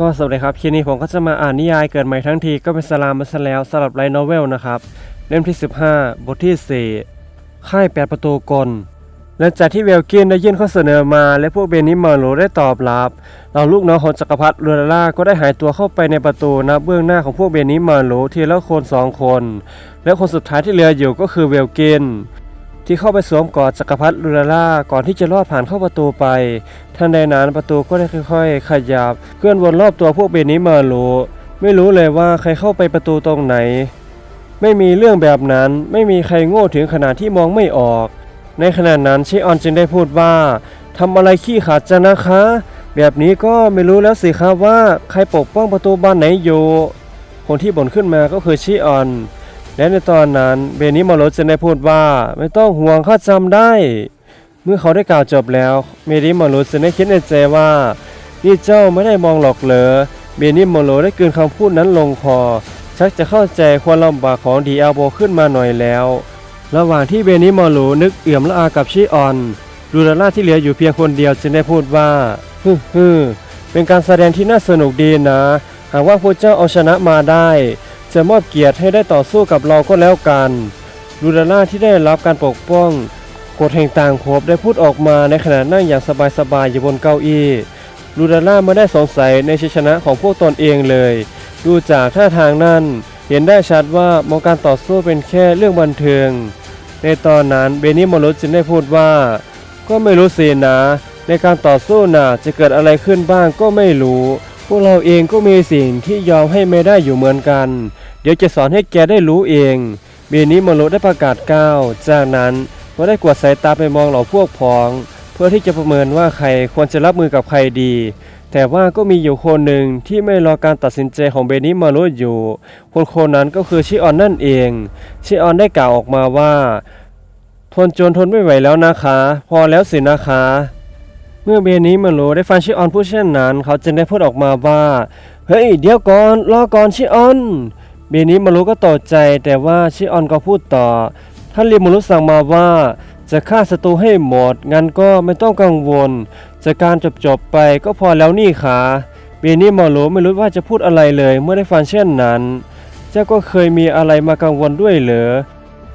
ก็สวัสดีครับคลิปนี้ผมก็จะมาอ่านนิยายเกิดใหม่ทั้งทีก็เป็นสลามมาซะแล้วสำหรับไลท์โนเวลนะครับเล่มที่ 15 บทที่ 4 ค่ายแปดประตูกลหลังจากที่เวลกินได้ยื่นข้อเสนอมา และพวกเบนิมาโลได้ตอบรับเราลูกน้องของจักรพรรดิลูลาล่าก็ได้หายตัวเข้าไปในประตูนับเบื้องหน้าของพวกเบนิมาโลทีละคนสองคน และคนสุดท้ายที่เหลืออยู่ก็คือเวลกิน ที่เข้าไปสวมกอดจักรพรรดิลูลาล่าก่อนที่จะลอดผ่านเข้าประตูไป ทันใดนั้นประตูก็ได้ค่อยๆ ขยับเคลื่อนวนรอบตัวพวกเบนิมาโลไม่รู้เลยว่าใครเข้าไปประตูตรงไหน ไม่มีเรื่องแบบนั้นไม่มีใครโง่ถึงขนาดที่มองไม่ออก ในขณะนั้นชิออนจึงได้พูดว่าทำอะไรขี้ขาดจังนะคะ แบบนี้ก็ไม่รู้แล้วสิครับว่าใครปกป้องประตูบ้านไหนอยู่คนที่บ่นขึ้นมาก็คือชิออน และในตอนนั้นเบนิมาโลจึงได้พูดว่าไม่ต้องห่วงข้าจำได้ เมื่อเขาได้กล่าวจบแล้ว เมดิมาโลจึงได้คิดในใจว่านี่เจ้าไม่ได้มองหรอกเหรอเบนิมาโลได้กลืนคำพูดนั้นลงคอ ชักจะเข้าใจความลำบากของดีอาโบขึ้นมาหน่อยแล้ว ระหว่างที่เบนิมาโลนึกเอื่อมละอากับชิออนดูดาล่าที่เหลืออยู่เพียงคนเดียวจึงได้พูดว่าฮึฮึเป็นการแสดงที่น่าสนุกดีนะ หากว่าพระเจ้าเอาชนะมาได้ จะมอบเกียรติให้ได้ต่อสู้กับเราก็แล้วกันดูดาล่าที่ได้รับการปกป้องกฎแห่งต่างภพได้พูดออกมาในขณะนั่งอย่างสบายๆอยู่บนเก้าอี้ลูดาล่าไม่ได้สงสัยในชัยชนะของพวกตนเองเลย ดูจากท่าทางนั้นเห็นได้ชัดว่ามองการต่อสู้เป็นแค่เรื่องบันเทิง ในตอนนั้นเบนิโมรุจึงได้พูดว่า ก็ไม่รู้สินะ ในการต่อสู้น่ะจะเกิดอะไรขึ้นบ้างก็ไม่รู้ พวกเราเองก็มีสิ่งที่ยอมให้ไม่ได้อยู่เหมือนกัน เดี๋ยวจะสอนให้แกได้รู้เองเบนิโมรุได้ประกาศก้าวจากนั้นก็ได้กวาดสายตาไปมองเหล่าพวกพ้อง เพื่อที่จะประเมินว่าใครควรจะรับมือกับใครดี แต่ว่าก็มีอยู่คนหนึ่งที่ไม่รอการตัดสินใจของเบนิมารุอยู่ คนคนนั้นก็คือชิออนนั่นเอง ชิออนได้กล่าวออกมาว่า ทนจนทนไม่ไหวแล้วนะคะ พอแล้วสินะคะ เมื่อเบนิมารุได้ฟังชิออนพูดเช่นนั้น เขาจึงได้พูดออกมาว่า เฮ้ย เดี๋ยวก่อนรอก่อนชิออน เบนิมารุก็ตกใจแต่ว่าชิออนก็พูดต่อ ท่านริมารุสั่งมาว่าจะฆ่าศัตรูให้หมด งั้นก็ไม่ต้องกังวลจากการจบจบๆไปก็พอแล้วนี่ค่ะเบนิมารุไม่รู้ว่าจะพูดอะไรเลย เมื่อได้ฟังเช่นนั้น เจ้าก็เคยมีอะไรมากังวลด้วยเหรอ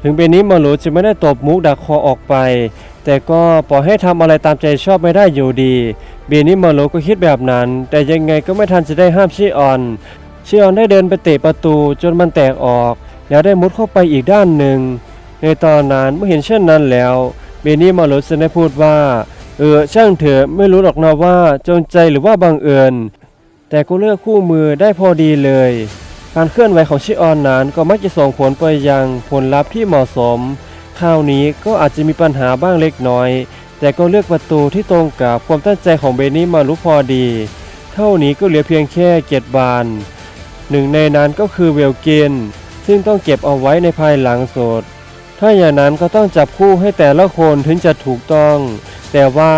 ถึงเบนิมารุจะไม่ได้ตบมุกดักคอออกไป แต่ก็ปล่อยให้ทำอะไรตามใจชอบไม่ได้อยู่ดี เบียนิมารุก็คิดแบบนั้น แต่ยังไงก็ไม่ทันจะได้ห้ามชิออน ชิออนได้เดินไปเตะประตูจนมันแตกออก แล้วได้มุดเข้าไปอีกด้านหนึ่ง ในตอนนั้นเมื่อเห็นเช่นนั้นแล้ว เบนี่มารุสได้พูดว่า เออช่างเถอะไม่รู้หรอกนะว่าจงใจหรือว่าบังเอิญ แต่ก็เลือกคู่มือได้พอดีเลยการเคลื่อนไหวของชิออนนั้นก็มักจะส่งผลไปยังผลลัพธ์ที่เหมาะสม คราวนี้ก็อาจจะมีปัญหาบ้างเล็กน้อย แต่ก็เลือกประตูที่ตรงกับความตั้งใจของเบนี่มารุพอดี เท่านี้ก็เหลือเพียงแค่เจ็ดบานหนึ่งในนั้นก็คือเวลเกนซึ่งต้องเก็บเอาไว้ในภายหลังสด ถ้าอย่างนั้นก็ต้องจับคู่ให้แต่ละคนถึงจะถูกต้อง แต่ว่า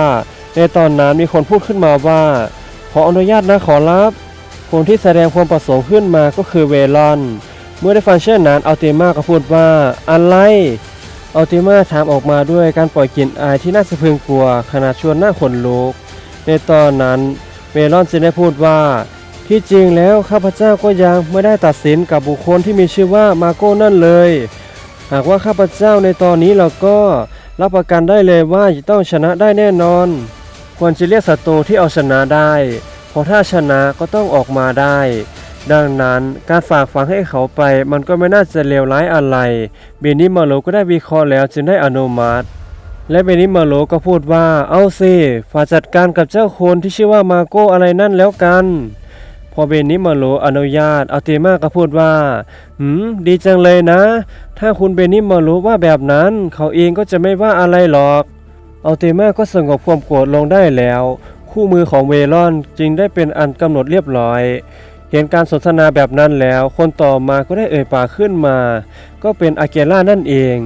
ในตอนนั้นมีคนพูดขึ้นมาว่า ขออนุญาตนะขอรับ คนที่แสดงความประสงค์ขึ้นมาก็คือเวลอน เมื่อได้ฟังเช่นนั้นอัลติมาก็พูดว่าอะไร อัลติมาถามออกมาด้วยการปล่อยกลิ่นอายที่น่าสะพรึงกลัวขณะชวนหน้าขนลุก ในตอนนั้นเมลอนจึงได้พูดว่า ที่จริงแล้วข้าพเจ้าก็ยังไม่ได้ตัดสินกับบุคคลที่มีชื่อว่ามาโก้นั่นเลย หากว่าข้าพเจ้าในตอนนี้เราก็รับประกันได้เลยว่าจะต้องชนะได้แน่นอน ควรจะเรียกศัตรูที่เอาชนะได้เพราะถ้าชนะก็ต้องออกมาได้ ดังนั้นการฝากฝังให้เขาไปมันก็ไม่น่าจะเลวร้ายอะไร เบนิมาโลก็ได้วิเคราะห์แล้วจึงได้อนุมัติ และเบนิมาโลก็พูดว่าเอาสิฝากจัดการกับเจ้าคนที่ชื่อว่ามาโกอะไรนั่นแล้วกัน พอเบนิมาโลอนุญาตอัลติมาก็พูดว่าหืมดีจังเลยนะ ถ้าคุณเบนิมาโลว่าแบบนั้น เขาเองก็จะไม่ว่าอะไรหรอกอัลติมาก็สงบความโกรธลงได้แล้ว คู่มือของเวลอนจึงได้เป็นอันกำหนดเรียบร้อย เห็นการสนทนาแบบนั้นแล้ว คนต่อมาก็ได้เอ่ยปากขึ้นมา ก็เป็นอาเกล่านั่นเอง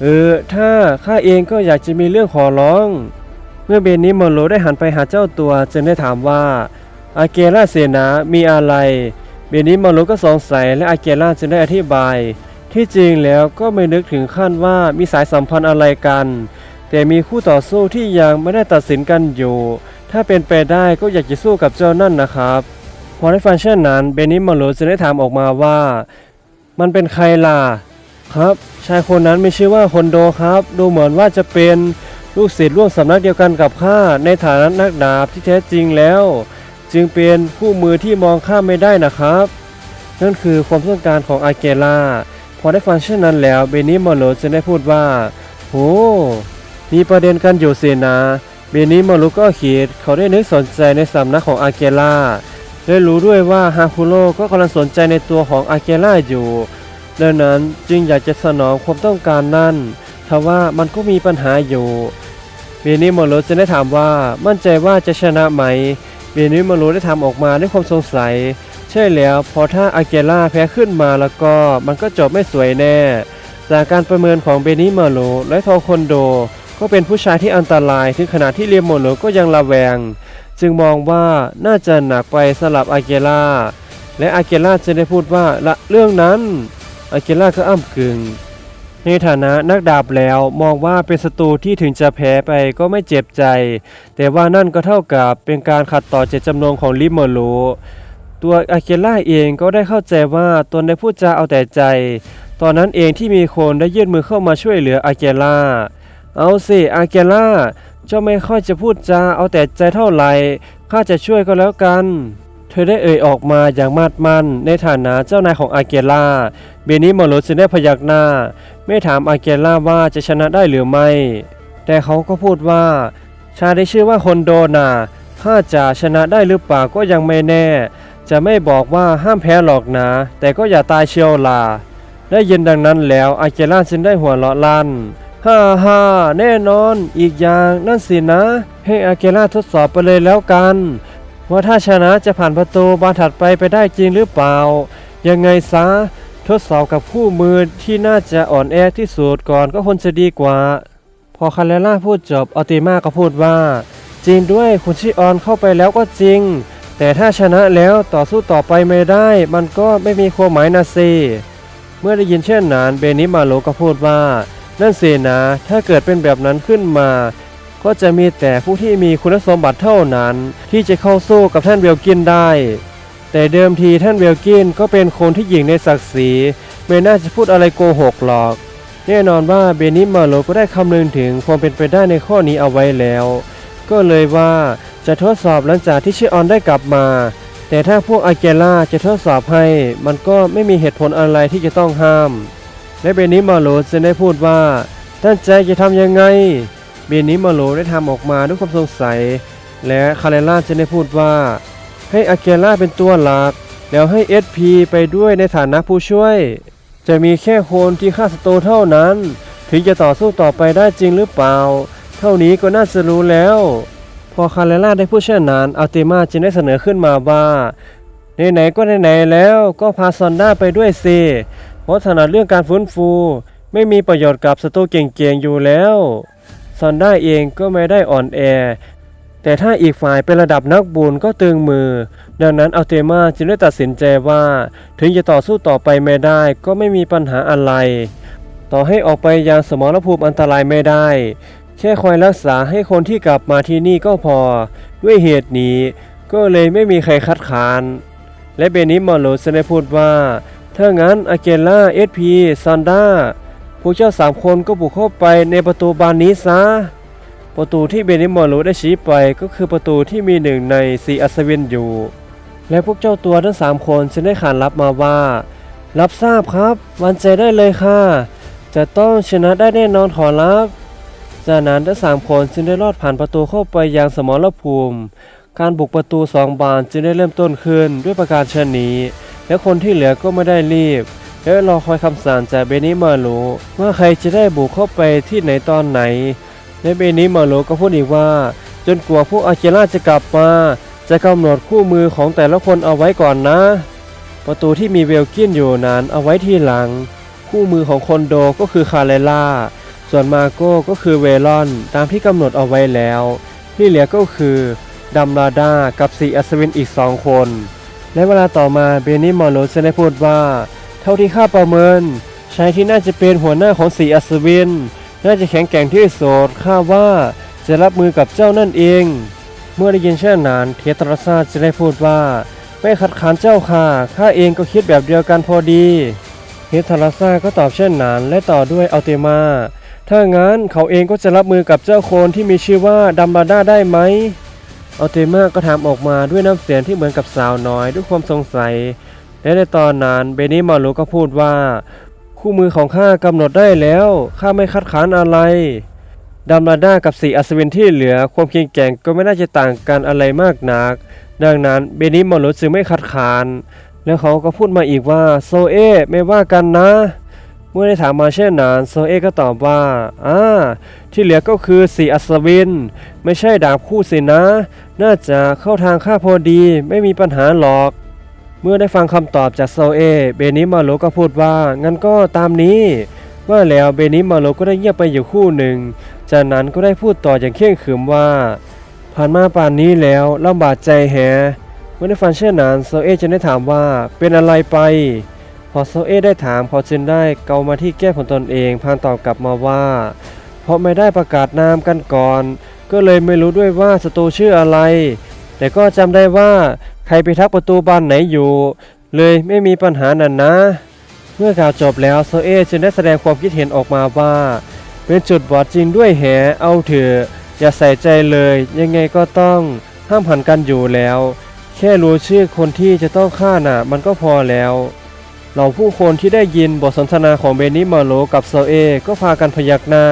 เออ ถ้าข้าเองก็อยากจะมีเรื่องขอร้อง เมื่อเบนิโมโลได้หันไปหาเจ้าตัวจึงได้ถามว่าอาเกล่าเสนา มีอะไร เบนิโมโลก็สงสัยและอาเกล่าจึงได้อธิบาย ที่จริงแล้วก็ไม่นึกถึงขั้นว่ามีสายสัมพันธ์อะไรกัน แต่มีคู่ต่อสู้ที่ยังไม่ได้ตัดสินกันอยู่ ถ้าเป็นไปได้ก็อยากจะสู้กับเจ้านั่นนะครับ พอได้ฟังเช่นนั้นเบนนิมาโลจึงได้ถามออกมาว่า มันเป็นใครล่ะครับ ชายคนนั้นมีชื่อว่าคนโดครับ ดูเหมือนว่าจะเป็นลูกศิษย์ร่วมสำนักเดียวกันกับข้าในฐานะนักดาบที่แท้จริงแล้ว จึงเป็นผู้มือที่มองข้ามไม่ได้นะครับ นั่นคือความต้องการของอาเกล่าพอได้ฟังเช่นนั้นแล้วเบนิมาโลจึงได้พูดว่าโหมีประเด็นกันอยู่สินะเบนิมารุก็คิดเขาได้นึกสนใจในสำนักของอาเกล่า ได้รู้ด้วยว่าฮาคุโร่ก็กำลังสนใจในตัวของอาเกล่าอยู่ดังนั้นจึงอยากจะสนองความต้องการนั้นทว่ามันก็มีปัญหาอยู่เบนิมารุจะได้ถามว่ามั่นใจว่าจะชนะไหมเบนิมารุได้ทำออกมาด้วยความสงสัย ใช่แล้วพอถ้าอาเกล่าแพ้ขึ้นมาแล้วก็มันก็จบไม่สวยแน่ จากการประเมินของเบนิมารุและทอคอนโด ก็เป็นผู้ชายที่อันตรายถึงขนาดที่เรียมโมโนก็ยังระแวง จึงมองว่าน่าจะหนักไปสลับอาเกล่าและอาเกล่าจึงได้พูดว่าละเรื่องนั้นอาเกล่าก็อ้ำกึ่งในฐานะนักดาบแล้วมองว่าเป็นศัตรูที่ถึงจะแพ้ไปก็ไม่เจ็บใจ แต่ว่านั่นก็เท่ากับเป็นการขัดต่อเจตจำนงของลิโมโลตัวอาเกล่าเองก็ได้เข้าใจว่าตนได้พูดจาเอาแต่ใจ ตอนนั้นเองที่มีคนได้ยื่นมือเข้ามาช่วยเหลืออาเกล่าเอาสิอาเกล่า จ้าไม่ค่อยจะพูดจาเอาแต่ใจเท่าไหร่ข้าจะช่วยก็แล้วกัน เธอได้เอ่ยออกมาอย่างมาดมั่นในฐานะเจ้านายของอาเกล่า เบนิมโรจึงได้พยักหน้า ไม่ถามอาเกล่าว่าจะชนะได้หรือไม่ แต่เขาก็พูดว่า ชาได้ชื่อว่าคนโดนาถ้าจะชนะได้หรือเปล่าก็ยังไม่แน่ จะไม่บอกว่าห้ามแพ้หรอกนะ แต่ก็อย่าตายเชียวล่ะได้ยินดังนั้นแล้วอาเกล่าจึงได้หัวเราะลั่น ฮ่าฮ่าแน่นอน อีกอย่างนั่นสินะ ให้อาเกล่าทดสอบไปเลยแล้วกัน ว่าถ้าชนะจะผ่านประตูบานถัดไปไปได้จริงหรือเปล่า ยังไงซะ ทดสอบกับคู่มือที่น่าจะอ่อนแอที่สุดก่อนก็คงจะดีกว่า พอคาเลล่าพูดจบอัลติมาก็พูดว่า จริงด้วยคุณชิออนเข้าไปแล้วก็จริง แต่ถ้าชนะแล้วต่อสู้ต่อไปไม่ได้ มันก็ไม่มีความหมายนะสิเมื่อได้ยินเช่นนั้นเบนิมาโลก็พูดว่า นั่นสินะถ้าเกิดเป็นแบบนั้นขึ้นมา ก็จะมีแต่ผู้ที่มีคุณสมบัติเท่านั้น ที่จะเข้าสู้กับท่านเวลกินได้ แต่เดิมทีท่านเวลกินก็เป็นคนที่หญิงในศักดิ์ศรีไม่น่าจะพูดอะไรโกหกหรอกแน่นอนว่าเบนิมาโลก็ได้คำนึงถึงความเป็นไปได้ในข้อนี้เอาไว้แล้ว ก็เลยว่าจะทดสอบหลังจากที่ชิออนได้กลับมา แต่ถ้าพวกอาเกล่าจะทดสอบให้ มันก็ไม่มีเหตุผลอะไรที่จะต้องห้าม และเบนิมาโลจะได้พูดว่าตั้งใจจะทำยังไง เบนิมาโลได้ทำออกมาด้วยความสงสัย และคาเรล่าจะได้พูดว่า ให้อาเกล่าเป็นตัวหลัก แล้วให้เอสพีไปด้วยในฐานะผู้ช่วย จะมีแค่โคนที่ฆ่าศัตเท่านั้น ถึงจะต่อสู้ต่อไปได้จริงหรือเปล่า เท่านี้ก็น่าจะรู้แล้ว พอคาเรล่าได้พูดเช่นนั้นอัลติมาจึงได้เสนอขึ้นมาว่าไหนๆก็ไหนๆแล้วก็พาซอนด้าไปด้วยสิ เพราะถนัดเรื่องการฟื้นฟู ไม่มีประโยชน์กับศัตรูเก่งๆอยู่แล้วซอนด้าเองก็ไม่ได้อ่อนแอ แต่ถ้าอีกฝ่ายเป็นระดับนักบุญก็ตึงมือ ดังนั้นอัลเตมาจึงได้ตัดสินใจว่า ถึงจะต่อสู้ต่อไปไม่ได้ก็ไม่มีปัญหาอะไร ต่อให้ออกไปยังสมรภูมิอันตรายไม่ได้แค่คอยรักษาให้คนที่กลับมาที่นี่ก็พอ ด้วยเหตุนี้ก็เลยไม่มีใครคัดค้าน และเบนิมอลโลสได้พูดว่า ถ้างั้นอาเกล่าเอสพีซันด้าพวกเจ้าสามคนก็บุกเข้าไปในประตูบานนี้ซะ ประตูที่เบนิมอลโลได้ชี้ไปก็คือประตูที่มีหนึ่งในสีอัศวินอยู่ และพวกเจ้าตัวทั้งสามคนจึงได้ขานรับมาว่า รับทราบครับวันใจได้เลยค่ะ จะต้องชนะได้แน่นอนขอรับจากนั้นทั้งสามคนจึงได้ลอดผ่านประตูเข้าไปยังสมรภูมิ การบุกประตูสองบานจึงได้เริ่มต้นขึ้นด้วยประการเช่นนี้ และคนที่เหลือก็ไม่ได้รีบ และรอคอยคำสั่งจากเบนิมาโลว่าใครจะได้บุกเข้าไปที่ไหนตอนไหน และเบนิมาโลก็พูดอีกว่า จนกว่าพวกอาเกล่าจะกลับมา จะกำหนดคู่มือของแต่ละคนเอาไว้ก่อนนะ ประตูที่มีเวลกินอยู่นั้นเอาไว้ที่หลัง คู่มือของคนโดก็คือคาเลล่าส่วนมาโก้ก็คือเวลอนตามที่กำหนดเอาไว้แล้ว ที่เหลือก็คือ ดัมราดากับสีอัศวินอีกสองคน และเวลาต่อมาเบนนี่มอร์โลจะได้พูดว่า เท่าที่ข้าประเมินชายที่น่าจะเป็นหัวหน้าของสีอัศวิน น่าจะแข็งแกร่งที่สุดข้าว่าจะรับมือกับเจ้านั่นเอง เมื่อได้ยินเช่นนั้นเทตราซาจะได้พูดว่า ไม่ขัดขานเจ้าค่ะข้าเองก็คิดแบบเดียวกันพอดีเฮทาราซาก็ตอบเช่นนั้นและต่อด้วยอัลเตมาถ้างั้นเขาเองก็จะรับมือกับเจ้าโคนที่มีชื่อว่าดัมบาด้าได้ไหม อัลเตมาก็ถามออกมาด้วยน้ำเสียงที่เหมือนกับสาวน้อยด้วยความสงสัย และในตอนนั้นเบนิมารุก็พูดว่า คู่มือของข้ากำหนดได้แล้วข้าไม่คัดค้านอะไรดัมบาด้ากับสีอัศวินที่เหลือความเก่งแก่งก็ไม่น่าจะต่างกันอะไรมากนัก ดังนั้นเบนิมารุจึงไม่คัดค้าน แล้วเขาก็พูดมาอีกว่าโซเอไม่ว่ากันนะ เมื่อได้ถามมาเช่นนั้นโซเอก็ตอบว่าอ่าที่เหลือก็คือสีอัศวิน ไม่ใช่ดาบคู่สินะ น่าจะเข้าทางข้าพอดีไม่มีปัญหาหรอก เมื่อได้ฟังคำตอบจากโซเอ เบนิมาโลก็พูดว่างั้นก็ตามนี้ ว่าแล้วเบนิมาโลก็ได้เงียบไปอยู่คู่หนึ่ง จากนั้นก็ได้พูดต่ออย่างเข่งขรึมว่า ผ่านมาป่านนี้แล้วลำบากใจแฮเมื่อได้ฟังเช่นนั้นโซเอจึงได้ถามว่าเป็นอะไรไป พอโซเอได้ถามเขาจึงได้เกามาที่แก้มของตนเองพางตอบกลับมาว่า เพราะไม่ได้ประกาศนามกันก่อน ก็เลยไม่รู้ด้วยว่าศัตรูชื่ออะไร แต่ก็จำได้ว่าใครไปทักประตูบานไหนอยู่ เลยไม่มีปัญหานั่นนะ เมื่อกล่าวจบแล้วโซเอจึงได้แสดงความคิดเห็นออกมาว่า เป็นจุดบอดจริงด้วยแหเอาเถอะอย่าใส่ใจเลย ยังไงก็ต้องห้ามหันกันอยู่แล้ว แค่รู้ชื่อคนที่จะต้องฆ่าน่ะ มันก็พอแล้ว เหล่าผู้คนที่ได้ยินบทสนทนาของเบนิมาโลกับโซเอ ก็พากันพยักหน้า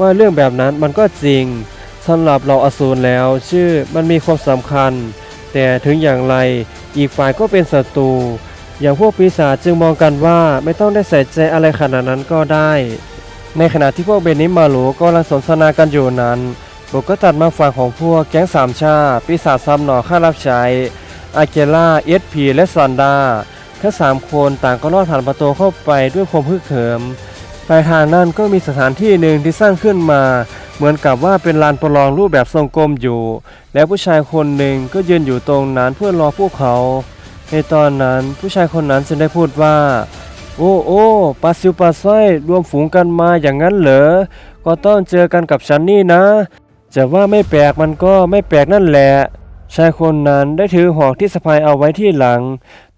ว่าเรื่องแบบนั้นมันก็จริงสำหรับเราอสูรแล้ว ชื่อมันมีความสำคัญ แต่ถึงอย่างไรอีกฝ่ายก็เป็นศัตรูอย่างพวกปีศาจจึงมองกันว่าไม่ต้องได้ใส่ใจอะไรขนาดนั้นก็ได้ ในขณะที่พวกเบนิมาโลก็กำลังสนทนากันอยู่นั้นบุกก็ตัดมาฝั่งของพวกแก๊งสามชาปีศาจซ้ำหน่อข้ารับใช้อาเกล่าเอสพีและซอนดา ทั้งสามคนต่างก็ลอดผ่านประตูเข้าไปด้วยความฮึกเหิมปลายทางนั้นก็มีสถานที่หนึ่งที่สร้างขึ้นมา เหมือนกับว่าเป็นลานประลองรูปแบบทรงกลมอยู่ และผู้ชายคนหนึ่งก็ยืนอยู่ตรงนั้นเพื่อรอพวกเขา ในตอนนั้นผู้ชายคนนั้นจึงได้พูดว่า โอ้โอ้ปลาซิวปลาสร้อยรวมฝูงกันมาอย่างนั้นเหรอ ก็ต้องเจอกันกับฉันนี่นะ จะว่าไม่แปลกมันก็ไม่แปลกนั่นแหละชายคนนั้นได้ถือหอกที่สะพายเอาไว้ที่หลัง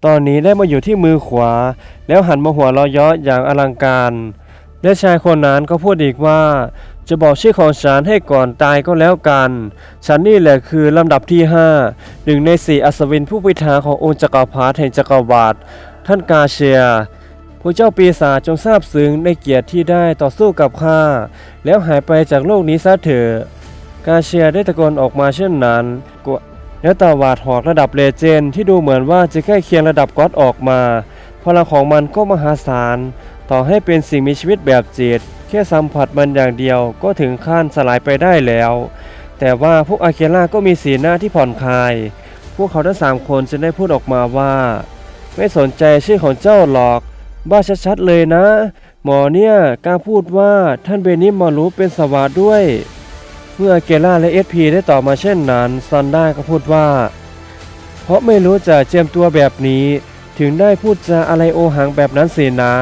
ตอนนี้ได้มาอยู่ที่มือขวา แล้วหันมาหัวเราะเยาะอย่างอลังการ และชายคนนั้นก็พูดอีกว่า จะบอกชื่อของฉันให้ก่อนตายก็แล้วกัน ฉันนี่แหละคือลำดับที่ห้าหนึ่งในสี่อัศวินผู้พิทักษ์ขององค์จักรพรรดิแห่งจักรวรรดิท่านกาเชียผู้เจ้าปีศาจจงทราบซึ้งในเกียรติที่ได้ต่อสู้กับข้าแล้วหายไปจากโลกนี้ซะเถอะกาเชียได้ตะโกนออกมาเช่นนั้น แล้วตาวาดหอกระดับเลเจนที่ดูเหมือนว่าจะใกล้เคียงระดับก็อดออกมา พลังของมันก็มหาศาล ต่อให้เป็นสิ่งมีชีวิตแบบจิตแค่สัมผัสมันอย่างเดียวก็ถึงขั้นสลายไปได้แล้ว แต่ว่าพวกอาเคล่าก็มีสีหน้าที่ผ่อนคลาย พวกเขาทั้งสามคนจะได้พูดออกมาว่า ไม่สนใจชื่อของเจ้าหรอก บ้าชัดๆเลยนะ หมอเนี่ยกล้าพูดว่าท่านเบนิมมารู้เป็นสวาดด้วย เมื่อเกล่าและเอสพีได้ตอบมาเช่นนั้นซันด้าก็พูดว่า เพราะไม่รู้จะเจียมตัวแบบนี้ ถึงได้พูดจาอะไรโอหังแบบนั้นสินะ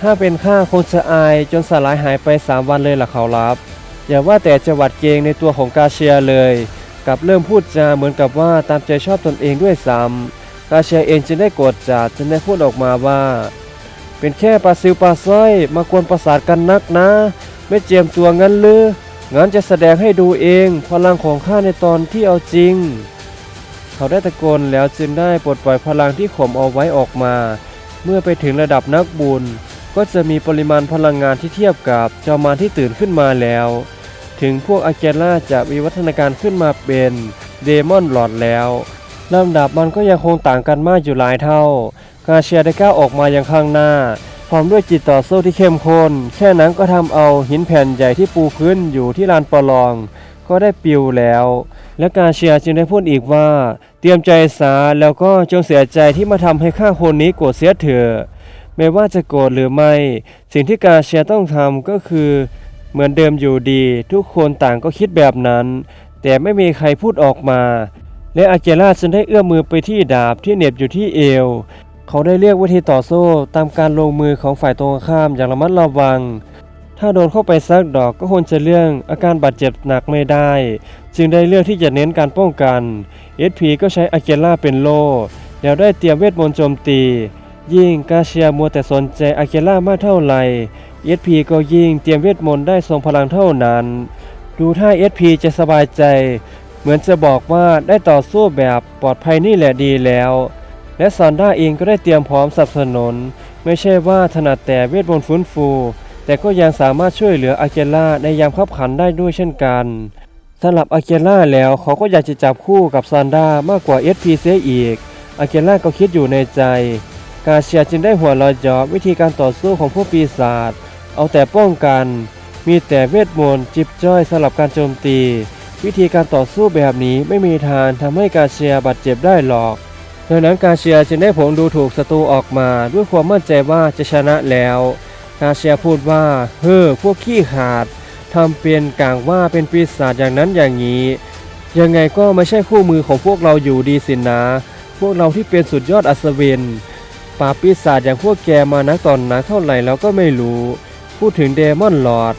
ถ้าเป็นข้าคงจะอายจนสลายหายไป3วันเลยล่ะเขารับ อย่าว่าแต่จะหวัดเกรงในตัวของกาเชียเลยกลับเริ่มพูดจาเหมือนกับว่าตามใจชอบตนเองด้วยซ้ำกาเชียเองจึงได้โกรธจัดจึงได้พูดออกมาว่า เป็นแค่ปลาซิวปลาสร้อยมากวนประสาทกันนักนะ ไม่เจียมตัวงั้นหรือ งั้นจะแสดงให้ดูเองพลังของข้าในตอนที่เอาจริง เขาได้ตะโกนแล้วจึงได้ปลดปล่อยพลังที่ข่มเอาไว้ออกมา เมื่อไปถึงระดับนักบุญ ก็จะมีปริมาณพลังงานที่เทียบกับจอมารที่ตื่นขึ้นมาแล้ว ถึงพวกอาเกล่าจะวิวัฒนาการขึ้นมาเป็นเดมอนหลอดแล้วลำดับมันก็ยังคงต่างกันมากอยู่หลายเท่ากาเชียได้ก้าวออกมาอย่างข้างหน้า พร้อมด้วยจิตต่อสู้ที่เข้มข้นแค่นั้นก็ทำเอาหินแผ่นใหญ่ที่ปูพื้นอยู่ที่ลานประลอง ก็ได้ปิวแล้ว และกาเชียจึงได้พูดอีกว่า เตรียมใจซาแล้วก็จงเสียใจที่มาทำให้ข้าคนนี้โกรธเสียเถอะไม่ว่าจะโกรธหรือไม่ สิ่งที่กาเชียต้องทำก็คือ เหมือนเดิมอยู่ดี ทุกคนต่างก็คิดแบบนั้น แต่ไม่มีใครพูดออกมา และอาเกล่าจึงได้เอื้อมมือไปที่ดาบที่เหน็บอยู่ที่เอว เขาได้เรียกวิธีต่อสู้ตามการลงมือของฝ่ายตรงข้ามอย่างระมัดระวัง ถ้าโดนเข้าไปซักดอกก็ควรจะเรื่องอาการบาดเจ็บหนักไม่ได้ จึงได้เลือกที่จะเน้นการป้องกัน SP ก็ใช้อาเกล่าเป็นโล่แล้วได้เตรียมเวทมนต์โจมตี ยิ่งกาเชียมัวแต่สนใจอาเกล่ามากเท่าไหร่ SP ก็ยิ่งเตรียมเวทมนต์ได้ทรงพลังเท่านั้น ดูท่า SP จะสบายใจ เหมือนจะบอกว่าได้ต่อสู้แบบปลอดภัยนี่แหละดีแล้ว และซอนด้าเองก็ได้เตรียมพร้อมสนับสนุน ไม่ใช่ว่าถนัดแต่เวทมนต์ฟื้นฟู แต่ก็ยังสามารถช่วยเหลืออาเกล่าในยามขับขันได้ด้วยเช่นกันสำหรับอาเกล่าแล้วเขาก็อยากจะจับคู่กับซอนด้ามากกว่า SP เสียอีกอาเกล่าก็คิดอยู่ในใจ กาเชียจึงได้หัวเราะเยาะวิธีการต่อสู้ของพวกปีศาจเอาแต่ป้องกัน มีแต่เวทมนต์จิบจ้อยสลับการโจมตี วิธีการต่อสู้แบบนี้ไม่มีทางทำให้กาเชียบาดเจ็บได้หรอก ดังนั้นกาเชียจึงได้ผลดูถูกศัตรูออกมาด้วยความมั่นใจว่าจะชนะแล้วกาเชียพูดว่า เฮ้อพวกขี้ขาดทำเป็นกลางว่าเป็นปีศาจอย่างนั้นอย่างนี้ ยังไงก็ไม่ใช่คู่มือของพวกเราอยู่ดีสินนะ พวกเราที่เป็นสุดยอดอัศวินปราบปีศาจอย่างพวกแกมานักตอนนักเท่าไหร่แล้วก็ไม่รู้ พูดถึงเดมอนลอร์ด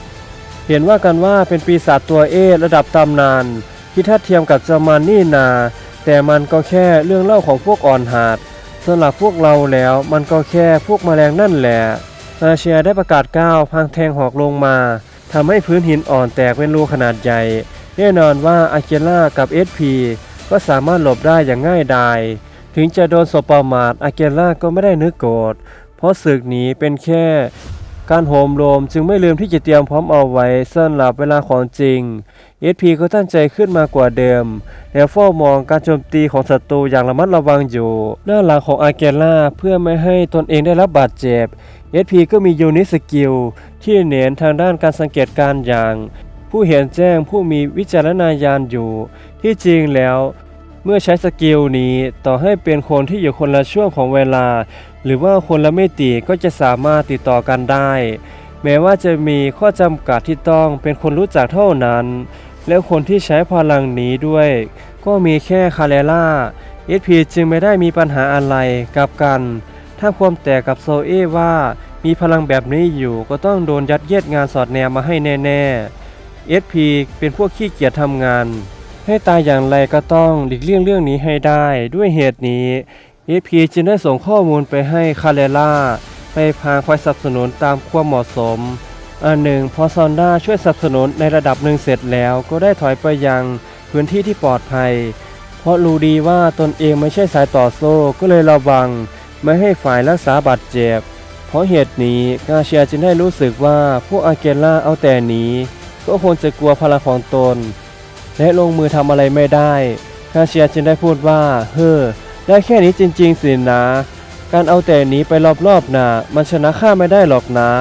เห็นว่ากันว่าเป็นปีศาจตัวเอระดับตำนานที่ทัดเทียมกับจามันนี่นา แต่มันก็แค่เรื่องเล่าของพวกอ่อนหาดสำหรับพวกเราแล้วมันก็แค่พวกแมลงนั่นแหละราเชียได้ประกาศก้าวพังแทงหอกลงมาทำให้พื้นหินอ่อนแตกเป็นรูขนาดใหญ่ แน่นอนว่าอาเกล่ากับเอสพีก็สามารถหลบได้อย่างง่ายดายถึงจะโดนสบประมาทอาเกล่าก็ไม่ได้นึกโกรธเพราะศึกนี้เป็นแค่ การโหมโลมจึงไม่ลืมที่จะเตรียมพร้อมเอาไว้สำหรับเวลาของจริง SP ก็ตั้งใจขึ้นมากว่าเดิมแล้วเฝ้ามองการโจมตีของศัตรูอย่างระมัดระวังอยู่ หน้าหลังของอาเกล่าเพื่อไม่ให้ตนเองได้รับบาดเจ็บ SP ก็มียูนิสกิลที่เน้นทางด้านการสังเกตการอย่าง ผู้เห็นแจ้งผู้มีวิจารณญาณอยู่ ที่จริงแล้ว เมื่อใช้สกิลนี้ต่อให้เป็นคนที่อยู่คนละช่วงของเวลา หรือว่าคนละมิติก็จะสามารถติดต่อกันได้ แม้ว่าจะมีข้อจำกัดที่ต้องเป็นคนรู้จักเท่านั้น แล้วคนที่ใช้พลังนี้ด้วย ก็มีแค่คาเรล่า SP จึงไม่ได้มีปัญหาอะไรกับกัน ถ้าความแตกกับโซเอว่ามีพลังแบบนี้อยู่ก็ต้องโดนยัดเยียดงานสอดแนมมาให้แน่ๆ SP เป็นพวกขี้เกียจทำงาน ให้ตายอย่างไรก็ต้องหลีกเลี่ยงเรื่องนี้ให้ได้ด้วยเหตุนี้ EP จึงได้ส่งข้อมูลไปให้คาเรล่าไปพางคอยสนับสนุนตามความเหมาะสม อันหนึ่งพอซอนด้าช่วยสนับสนุนในระดับหนึ่งเสร็จแล้วก็ได้ถอยไปยังพื้นที่ที่ปลอดภัย เพราะรู้ดีว่าตนเองไม่ใช่สายต่อโซ่ก็เลยระวัง ไม่ให้ฝ่ายรักษาบาดเจ็บ เพราะเหตุนี้กาเชียจึงได้รู้สึกว่าพวกอาเกล่าเอาแต่หนีก็คงจะกลัวพลังของตน และลงมือทำอะไรไม่ได้กาเชียจึงได้พูดว่าเฮ้อได้แค่นี้จริง ๆ สินะ การเอาแต่หนีไปรอบๆน่ะมันชนะข้าไม่ได้หรอกนะ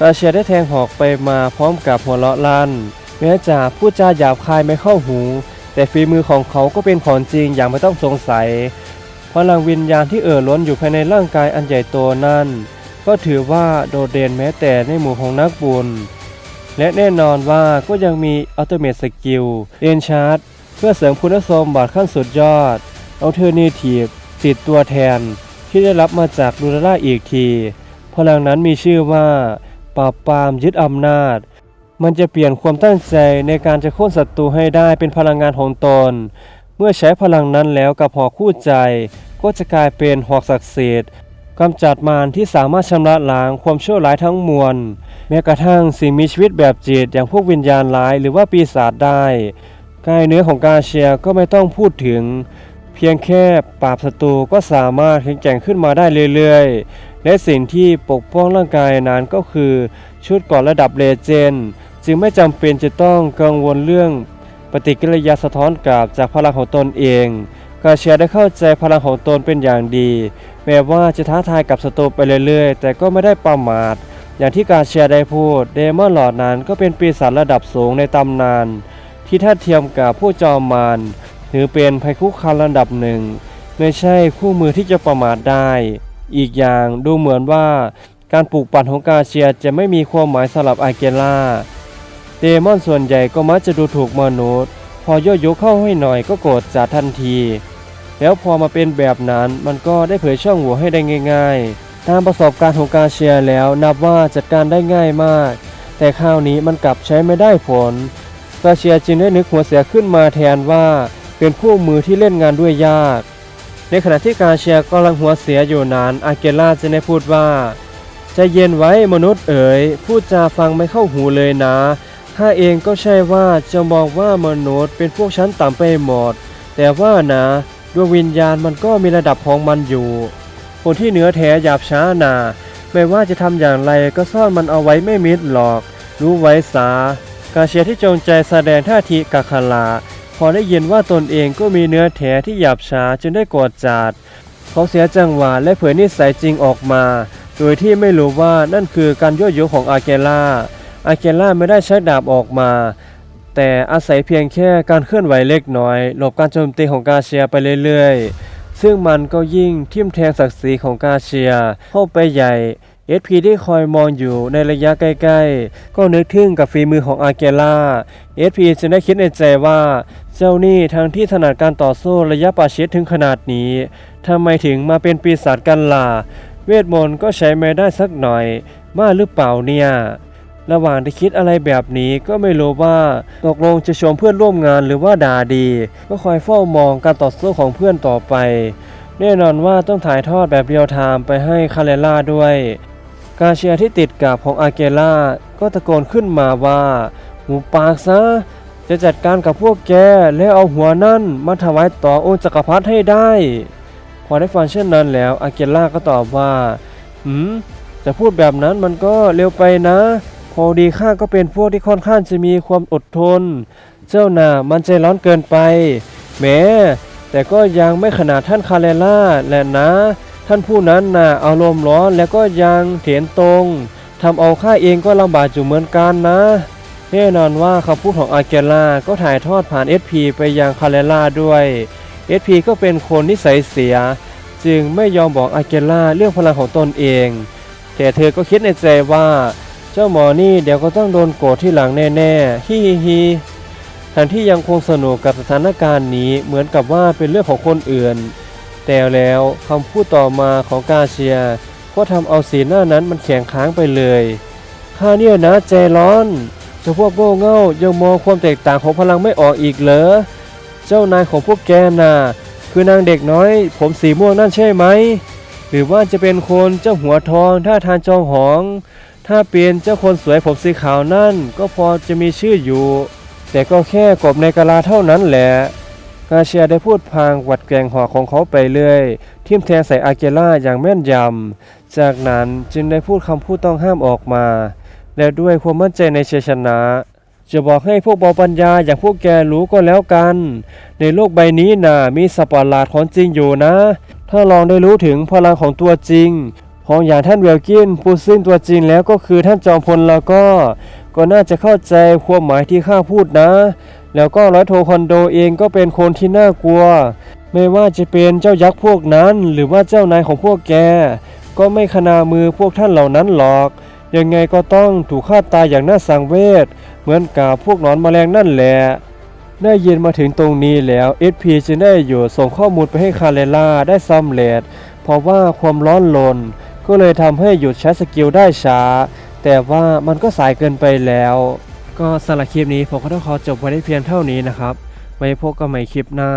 กาเชียได้แทงหอกไปมาพร้อมกับหัวเราะลั่นแม้จะพูดจาหยาบคายไม่เข้าหู แต่ฝีมือของเขาก็เป็นของจริงอย่างไม่ต้องสงสัยพลังวิญญาณที่เอ่อล้นอยู่ภายในร่างกายอันใหญ่โตนั่นก็ถือว่าโดดเด่นแม้แต่ในหมู่ของนักบุญ และแน่นอนว่าก็ยังมีอัลเทอร์เมทสกิลเอนชาร์ดเพื่อเสริมคุณสมบัติขั้นสุดยอดอัลเทอร์เนทีฟติดตัวแทนที่ได้รับมาจากลูล่าอีกที พลังนั้นมีชื่อว่า ปราบปรามยึดอำนาจ มันจะเปลี่ยนความตั้งใจในการจะโค่นศัตรูให้ได้เป็นพลังงานของตน เมื่อใช้พลังนั้นแล้วกับหอกคู่ใจ ก็จะกลายเป็นหอกศักดิ์สิทธิ์กำจัดมารที่สามารถชำระล้างความชั่วร้ายทั้งมวล แม้กระทั่งสิ่งมีชีวิตแบบจิตอย่างพวกวิญญาณร้ายหรือว่าปีศาจได้กายเนื้อของกาเชียก็ไม่ต้องพูดถึง เพียงแค่ปราบศัตรูก็สามารถแข็งแกร่งขึ้นมาได้เรื่อยๆ และสิ่งที่ปกป้องร่างกายนั้นก็คือ ชุดเก่อนระดับเลเจนด์จึงไม่จำเป็นจะต้องกังวลเรื่องปฏิกิริยาสะท้อนกลับจากพลังของตนเองกาเชียได้เข้าใจพลังของตนเป็นอย่างดี แม้ว่าจะท้าทายกับศัตรูไปเรื่อยๆ แต่ก็ไม่ได้ประมาท อย่างที่กาเชียได้พูด เดมอนหลอดนั้นก็เป็นปีศาจระดับสูงในตำนาน ที่ทัดเทียมกับผู้จอมมารถือเป็นภัยคุกคามระดับหนึ่ง ไม่ใช่คู่มือที่จะประมาทได้ อีกอย่างดูเหมือนว่าการปลูกปั่นของกาเชียจะไม่มีความหมายสำหรับอาเกล่าเดมอนส่วนใหญ่ก็มักจะดูถูกมนุษย์ พอย่อยกเข้าให้หน่อยก็โกรธจัดทันที แล้วพอมาเป็นแบบนั้นมันก็ได้เผยช่องโหว่ให้ได้ง่าย ๆ ตามประสบการณ์ของกาเชียแล้วนับว่าจัดการได้ง่ายมาก แต่คราวนี้มันกลับใช้ไม่ได้ผล กาเชียจึงได้นึกหัวเสียขึ้นมาแทนว่า เป็นคู่มือที่เล่นงานด้วยยาก ในขณะที่กาเชียกำลังหัวเสียอยู่นั้นอาเกล่าจะได้พูดว่าจะเย็นไว้มนุษย์เอ๋ยพูดจาฟังไม่เข้าหูเลยนะข้าเองก็ใช่ว่าจะมองว่ามนุษย์เป็นพวกชั้นต่ำไปหมด แต่ว่านะดวงวิญญาณมันก็มีระดับของมันอยู่ คนที่เหนือแท้หยาบช้านาไม่ว่าจะทำอย่างไรก็ซ่อนมันเอาไว้ไม่มิดหรอก รู้ไว้สากาเชียที่จงใจแสดงท่าทีกักขลา พอได้ยินว่าตนเองก็มีเนื้อแท้ที่หยาบช้าจึงได้กรธจัดเขาเสียจังหวะและเผยนิสัยจริงออกมา โดยที่ไม่รู้ว่านั่นคือการยั่วยุของอาเกล่า อาเกล่าไม่ได้ใช้ดาบออกมา แต่อาศัยเพียงแค่การเคลื่อนไหวเล็กน้อย หลบการโจมตีของกาเชียไปเรื่อยๆ ซึ่งมันก็ยิ่งทิ่มแทงศักดิ์ศรีของกาเชียเข้าไปใหญ่ SP ที่คอยมองอยู่ในระยะใกล้ๆ ก็นึกถึงกับฝีมือของอาเกล่า SP จึงได้คิดในใจว่า เจ้านี่ทั้งที่ถนัดการต่อสู้ระยะประชิดถึงขนาดนี้ทำไมถึงมาเป็นปีศาจกันล่ะเวทมนต์ก็ใช้ไม่ได้สักหน่อยบ้าหรือเปล่าเนี่ยระหว่างที่คิดอะไรแบบนี้ก็ไม่รู้ว่าตกลงจะชมเพื่อนร่วมงานหรือว่าด่าดี ก็คอยเฝ้ามองการต่อสู้ของเพื่อนต่อไป แน่นอนว่าต้องถ่ายทอดแบบเรียลไทม์ไปให้คาเลล่าด้วย การเชียร์ที่ติดกับของอาเกล่าก็ตะโกนขึ้นมาว่า หูปากซะ จะจัดการกับพวกแกแล้วเอาหัวนั่นมาถวายต่อองค์จักรพรรดิให้ได้ พอได้ฟังเช่นนั้นแล้วอาเกล่าก็ตอบว่าหืมจะพูดแบบนั้นมันก็เร็วไปนะ พอดีข้าก็เป็นพวกที่ค่อนข้างจะมีความอดทน เจ้าน่ะมันใจร้อนเกินไปแหม้แต่ก็ยังไม่ขนาดท่านคาเลล่าแหละนะ ท่านผู้นั้นน่ะอารมณ์ร้อนแล้วก็ยังเถียนตรงทำเอาข้าเองก็ลำบากอยู่เหมือนกันนะ แน่นอนว่าคำพูดของอาเกล่าก็ถ่ายทอดผ่าน SP ไปยังคาเลล่าด้วย SP ก็เป็นคนนิสัยเสีย จึงไม่ยอมบอกอาเกล่าเรื่องพลังของตนเอง แต่เธอก็คิดในใจว่า เจ้าหมอนี่เดี๋ยวก็ต้องโดนโกรธที่หลังแน่ๆฮิฮิฮิทันที่ยังคงสนุกกับสถานการณ์นี้เหมือนกับว่าเป็นเรื่องของคนอื่น แต่แล้วคำพูดต่อมาของกาเชียก็ทำเอาสีหน้านั้นมันแข็งค้างไปเลยข้าเนี่ยนะใจร้อน เจ้าพวกโง่เง่ายังมองความแตกต่างของพลังไม่ออกอีกเหรอ เจ้านายของพวกแกน่ะ คือนางเด็กน้อย ผมสีม่วงนั่นใช่ไหม หรือว่าจะเป็นคนเจ้าหัวทองท่าทานจองหอง ถ้าเป็นเจ้าคนสวยผมสีขาวนั่น ก็พอจะมีชื่ออยู่ แต่ก็แค่กบในกะลาเท่านั้นแหละกาเชียได้พูดพางหวัดแกงหอกของเขาไปเรื่อยทิมแทงใส่อาเกล่าอย่างแม่นยำ จากนั้นจึงได้พูดคำพูดต้องห้ามออกมา และด้วยความมั่นใจในชัยชนะ จะบอกให้พวกเบาปัญญาอย่างพวกแกรู้ก็แล้วกัน ในโลกใบนี้น่ะมีสัตว์ประหลาดของจริงอยู่นะ ถ้าลองได้รู้ถึงพลังของตัวจริง ของอย่างท่านเวลกินผู้ซึ่งตัวจริงแล้วก็คือท่านจอมพลแล้วก็ ก็น่าจะเข้าใจความหมายที่ข้าพูดนะ แล้วก็ร้อยโทคอนโดเองก็เป็นคนที่น่ากลัว ไม่ว่าจะเป็นเจ้ายักษ์พวกนั้น หรือว่าเจ้านายของพวกแก ก็ไม่ขนามือพวกท่านเหล่านั้นหรอก ยังไงก็ต้องถูกฆ่าตายอย่างน่าสังเวชเหมือนกับพวกนอนแมลงนั่นแหละได้ยินมาถึงตรงนี้แล้ว SP จึงได้อยู่ส่งข้อมูลไปให้คาเลล่าได้สำเร็จเพราะว่าความร้อนลน ก็เลยทำให้หยุดใช้สกิลได้ช้า แต่ว่ามันก็สายเกินไปแล้ว ก็สำหรับคลิปนี้ผมก็ต้องขอจบไว้ได้เพียงเท่านี้นะครับไว้พบกันใหม่คลิปหน้า